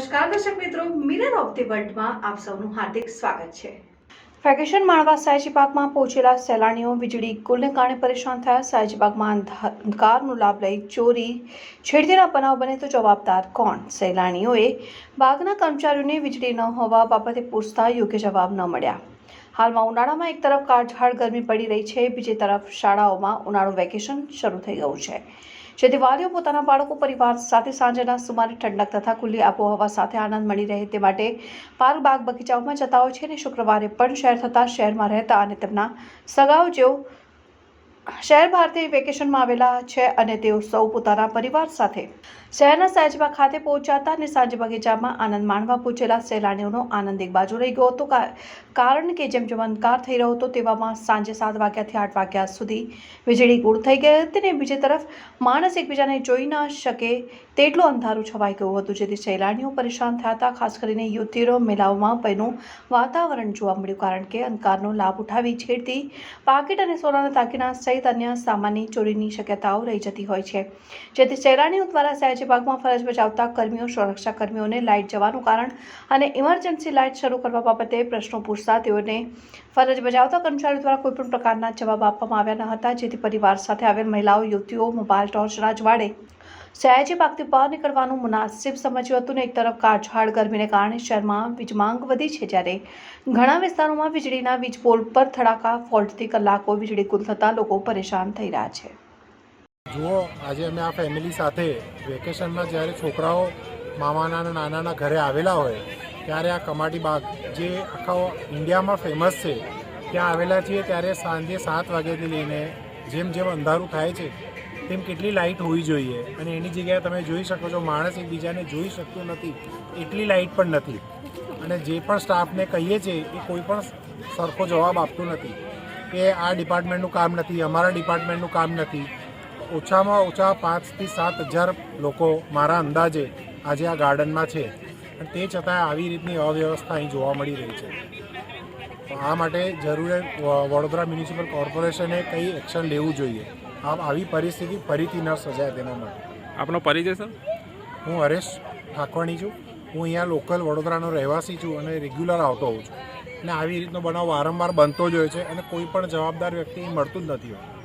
નમસ્કાર, દર્શક મિત્રો. મિરર ઓફ ધી વર્લ્ડમાં આપ સૌનું હાર્દિક સ્વાગત છે. વેકેશન માણવા સયાજી પાર્કમાં પહોંચેલા સહેલાણીઓ વીજળી ગુલને કારણે પરેશાન થયા. સયાજી પાર્કમાં અંધકારનો લાભ લઈ ચોરી, છેડતીના બનાવ બને તો જવાબદાર કોણ? સહેલાણીઓએ બાગના કર્મચારીઓને વીજળી ન હોવા બાબતે પૂછતા યોગ્ય જવાબ ન મળ્યા. હાલમાં ઉનાળામાં એક તરફ કાળઝાળ ગરમી પડી રહી છે. બીજી તરફ શાળાઓમાં ઉનાળું વેકેશન શરૂ થઈ ગયું છે. જેથી વાલીઓ પોતાના બાળકો, પરિવાર સાથે સાંજના સુમારે ઠંડક તથા ખુલ્લી આબોહવા સાથે આનંદ મળી રહે તે માટે પાર્ક બાગ બગીચાઓમાં જતા હોય છે અને શુક્રવારે પણ શહેર થતાં શહેરમાં રહેતા અને તેમના સગાઓ જેઓ શહેર ભારતી વેકેશનમાં આવેલા છે અને તેઓ સૌ પોતાના પરિવાર સાથે શહેરના સહેજબાગ ખાતે પહોંચાતા અને સાંજ બગીચામાં આનંદ માણવા પહોંચેલા સહેલાણીઓનો આનંદ એક બાજુ રહી ગયો હતો. કારણ કે જેમ જેમ અંધકાર થઈ રહ્યો હતો તેવામાં સાંજે સાત વાગ્યાથી આઠ વાગ્યા સુધી વીજળી ગુડ થઈ ગઈ હતી ને બીજી તરફ માણસ એકબીજાને જોઈ ન શકે તેટલું અંધારું છવાઈ ગયું હતું, જેથી સહેલાણીઓ પરેશાન થયા હતા. ખાસ કરીને યુવતીઓ, મહિલાઓમાં પહેલું વાતાવરણ જોવા મળ્યું, કારણ કે અંધકારનો લાભ ઉઠાવી છેડતી પાકીટ અને સોનાના તાકીના સહિત અન્ય સામાનની ચોરીની શક્યતાઓ રહી જતી હોય છે. જેથી સહેલાણીઓ દ્વારા સયાજી ભાગમાં ફરજ બજાવતા કર્મીઓ સુરક્ષા કર્મીઓને લાઇટ જવાનું કારણ અને ઇમરજન્સી લાઇટ શરૂ કરવા બાબતે પ્રશ્નો પૂછતા તેઓને ફરજ બજાવતા કર્મચારીઓ દ્વારા કોઈપણ પ્રકારના જવાબ આપવામાં આવ્યા ન હતા. જેથી પરિવાર સાથે આવેલ મહિલાઓ, યુવતીઓ, મોબાઈલ ટોર્ચના જવાડે સયાજી પાકથી બહાર નીકળવાનું મુનાસિબ સમજ્યું હતું ને એક તરફ કાળઝાળ ગરમીને કારણે શહેરમાં વીજ માંગ વધી છે જ્યારે ઘણા વિસ્તારોમાં વીજળીના વીજ પોલ પર થડાકા, ફોલ્ટથી કલાકો વીજળી ગુલ થતાં લોકો પરેશાન થઈ રહ્યા છે. જુઓ, આજે અમે આ ફેમિલી સાથે વેકેશનમાં જ્યારે છોકરાઓ મામાના નાનાના ઘરે આવેલા હોય, ત્યારે આ કમાટી બાગ જે આખા ઇન્ડિયામાં ફેમસ છે, ત્યાં આવેલા છીએ ત્યારે સાંજે સાત વાગ્યાથી લઈને જેમ જેમ અંધારું થાય છે તેમ કેટલી લાઇટ હોવી જોઈએ? અને એની જગ્યાએ તમે જોઈ શકો છો, માણસ એકબીજાને જોઈ શકતો નથી. એટલી લાઇટ પણ નથી. અને જે પણ સ્ટાફને કહીએ છીએ એ કોઈ પણ સરખો જવાબ આપતો નથી કે આ ડિપાર્ટમેન્ટનું કામ નથી, અમારા ડિપાર્ટમેન્ટનું કામ નથી. ઓછામાં ઓછા પાંચથી સાત હજાર લોકો મારા અંદાજે આજે આ ગાર્ડનમાં છે. અને તે છતાં આવી રીતની અવ્યવસ્થા અહીં જોવા મળી રહી છે. આ માટે જરૂર વડોદરા મ્યુનિસિપલ કોર્પોરેશને કંઈ એક્શન લેવું જોઈએ. આવી પરિસ્થિતિ ફરીથી ન સર્જાય તેના માટે. આપનો પરિચય સર? હું હરેશ ઠાકવાણી છું. હું અહીંયા લોકલ વડોદરાનો રહેવાસી છું અને રેગ્યુલર આવતો હોઉં છું. અને આવી રીતનો બનાવ વારંવાર બનતો જ હોય છે અને કોઈ પણ જવાબદાર વ્યક્તિ મળતું જ નથી હોતું.